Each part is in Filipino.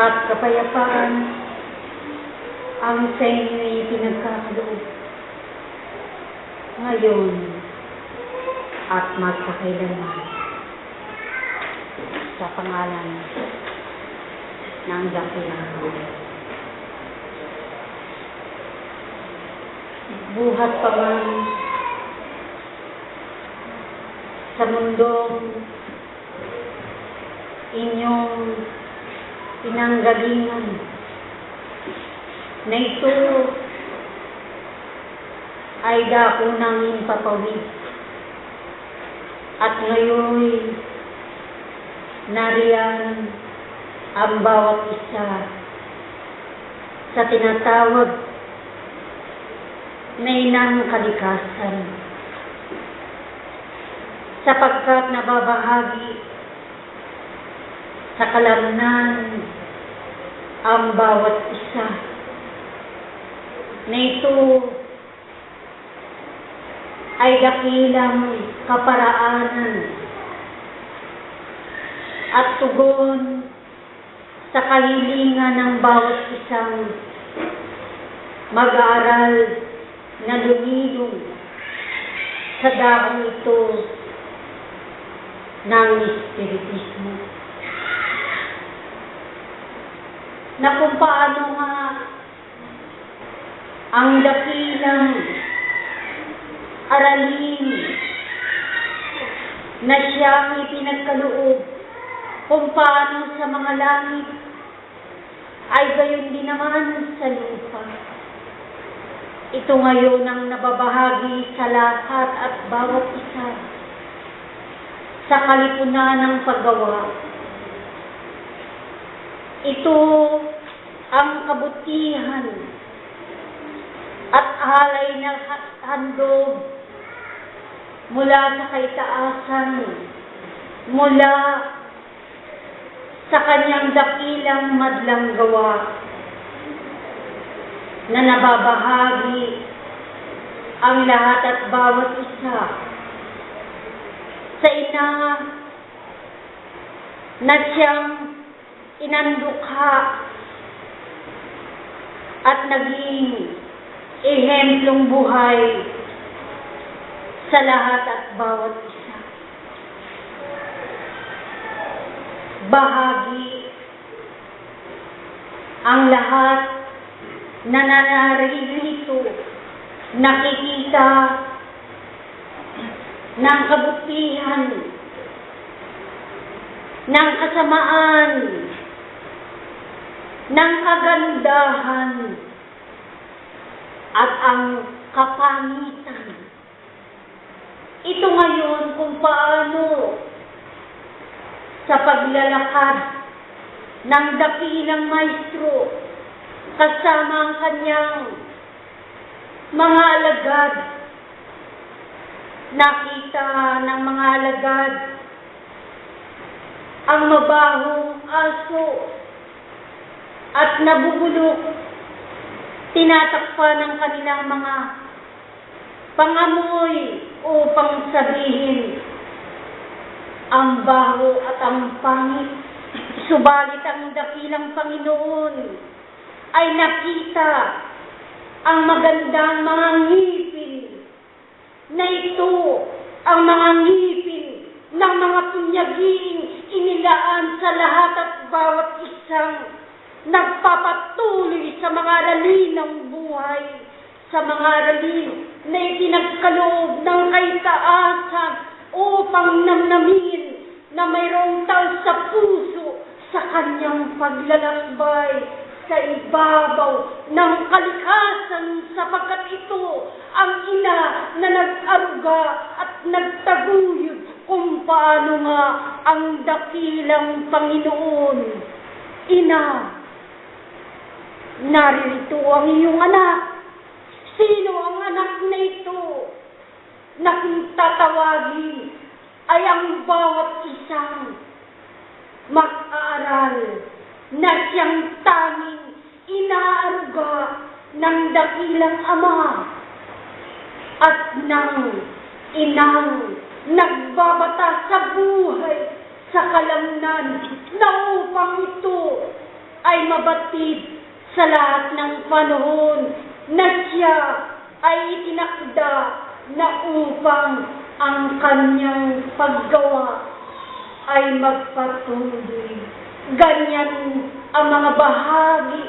at kapayapaan ang sa inyo'y pinagkakaloob. Ngayon at magpakailanman sa pangalan ng dakilang buhat pa man sa mundong inyong pinanggalingan na ito ay dako ng impapawid at ngayon nariyan ang bawat isa sa tinatawag na inang kalikasan. Sapagkat nababahagi sa kalamnan ang bawat isa na ito ay dakilang kaparaanan at tugon sa kahilingan ng bawat isang mag-aaral na lumilong sa dahong ito ng Espiritismo. Na kung paano nga ang dakilang aralin na siyang ipinagkaloob kung paano sa mga langit ay gayon din naman sa lupa. Ito ngayon ang nababahagi sa lahat at bawat isa sa kalipunan ng paggawa. Ito ang kabutihan at halay ng handog mula sa kaitaasan, mula sa kanyang dakilang madlang gawa na nababahagi ang lahat at bawat isa sa ina na siyang inandukha at naging ehemplong buhay sa lahat at bawat isa. Bahagi ang lahat na nanarito, nakikita ng kabutihan, ng kasamaan, ng kagandahan, at ang kapangitan. Ito ngayon kung paano sa paglalakad ng dakilang maestro kasama ang kanyang mga alagad. Nakita ng mga alagad ang mabahong aso at nabubulok tinatakpan ng kanilang mga pangamoy upang sabihin ang baho at ang pangit. Subalit ang dakilang Panginoon ay nakita ang magandang mga ngipin na ito ang mga ngipin ng mga punyaging inilaan sa lahat at bawat isang nagpapatuloy sa mga aralin ng buhay, sa mga aralin na itinagkaloob ng kaitaasan upang namnamin na mayroong tal sa puso sa kanyang paglalakbay sa ibabaw ng kalikasan sapagkat ito ang ina na nag-aruga at nagtaguyod kung paano nga ang dakilang Panginoon. Ina, naririto ang iyong anak. Sino ang anak na ito? Na kung tatawagin ay ang bawat isang mag-aaral na siyang tanging inaaruga ng dakilang ama at ng inang nagbabata sa buhay sa kalamnan na upang ito ay mabatid sa lahat ng panahon na siya ay itinakda na upang ang kanyang paggawa ay magpatuloy. Ganyan ang mga bahagi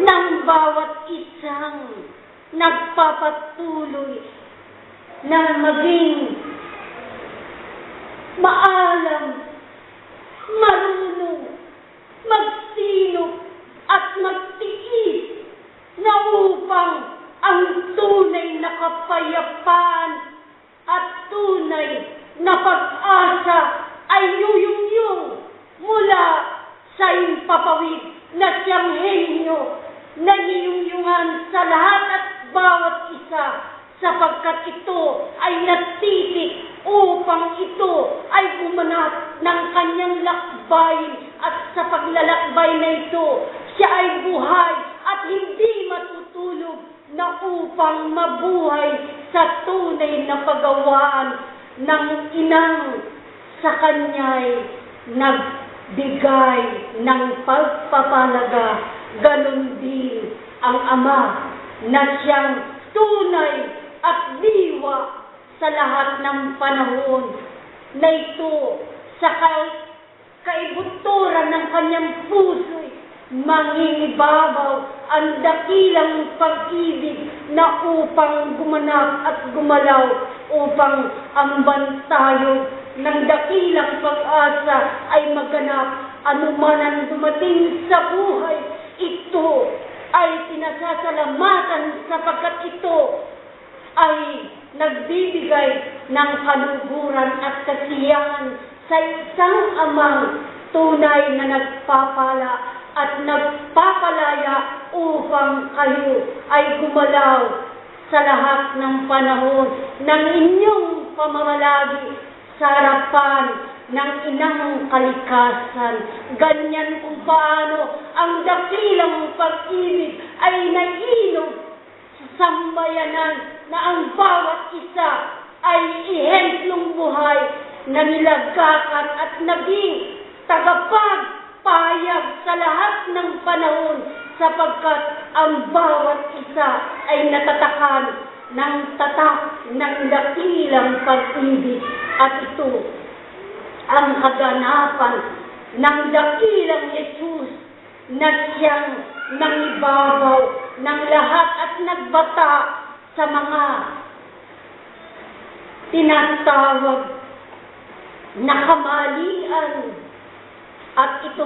ng bawat isang nagpapatuloy na maging maalam, marunong, magsinop at magtiis na upang ang tunay na kapayapaan at tunay na pag-asa ay yuyungyong mula sa impapawid na siyang henyo na niyungyungan sa lahat at bawat isa sapagkat ito ay natitik upang ito ay gumanap ng kanyang lakbayin at sa paglalakbay na ito siya ay buhay at hindi matutulog na upang mabuhay sa tunay na pagawaan ng inang sa kanya'y nagbigay ng pagpapalaga, ganun din ang ama na siyang tunay at diwa sa lahat ng panahon na ito sa ka- kaibuturan ng kanyang puso'y mangingibabaw ang dakilang pag-ibig na upang gumanap at gumalaw upang ang bantayo ng dakilang pag-asa ay maganap anuman ang dumating sa buhay. Ito ay pinasasalamatan sapagkat ito ay nagbibigay ng kaluguran at kasiyahan sa isang amang tunay na nagpapala at nagpapalaya upang kayo ay gumalaw sa lahat ng panahon ng inyong pamamalagi sa harapan ng inang kalikasan. Ganyan kung paano ang dakilang pag-ibig ay nainog sa sambayanan na ang bawat isa ay ihentlong buhay na nilagakan at naging tagapagpayag sa lahat ng panahon sapagkat ang bawat isa ay natatakan ng tatak ng dakilang pag-ibig. At ito ang kaganapan ng dakilang Yesus na siyang nangibabaw ng lahat at nagbata sa mga tinatawag na ito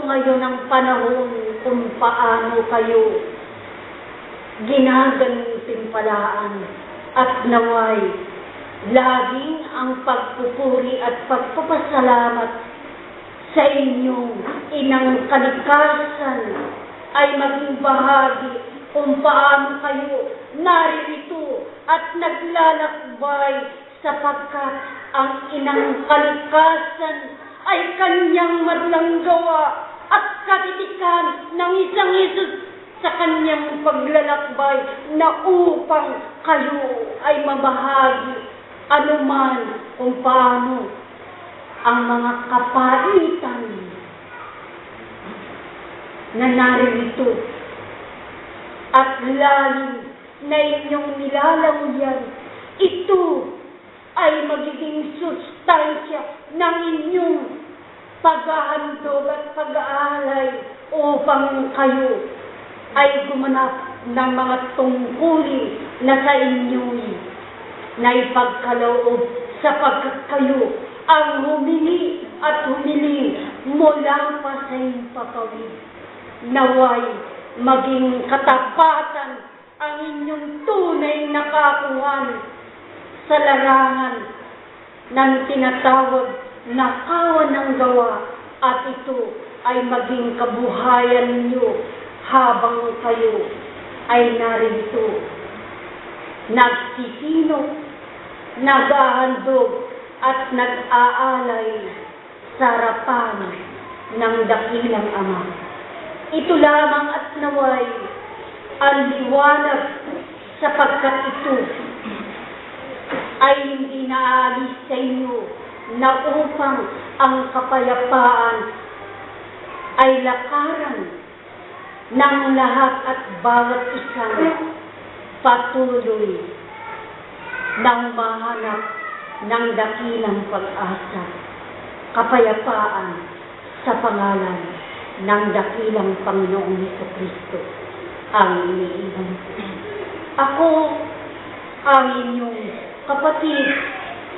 ngayon ang panahon kung paano kayo ginagantimpalaan at naway. Laging ang pagpupuri at pagpapasalamat sa inyong inang kalikasan ay maging bahagi kung paano kayo naririto at naglalakbay sapagkat ang inang kalikasan ay kanyang madlang gawa at katitikan ng isang Isus sa kanyang paglalakbay na upang kayo ay mabahagi anuman kung paano ang mga kapaitan na naririto at lalim na inyong nilalangyan, ito ay magiging sustansya ng inyong paghahandog at pag-aalay upang kayo ay gumanap ng mga tungkulin na sa inyo'y na ipagkaloob sapagkat kayo ang humingi at humiling mula pa sa impapawid. Naway maging katapatan ang inyong tunay na kakuhan sa larangan ng tinatawag na kawan ng gawa at ito ay maging kabuhayan niyo habang kayo ay narito. Nagsisino, naghahandog at nag-aalay sa harapan ng dakilang Ama. Ito lamang at naway ang liwanag sapagkat ito ay hindi naalis sa inyo na upang ang kapayapaan ay lakaran ng lahat at bawat isang patuloy ng mahanap ng dakilang pag-asa, kapayapaan sa pangalan ng dakilang Panginoong Heso Kristo ang iniiwan. Ako ang inyong kapatid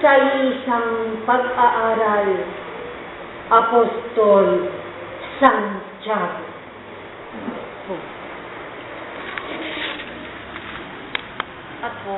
sa isang pag-aaral, Apostol Santiago. Ako,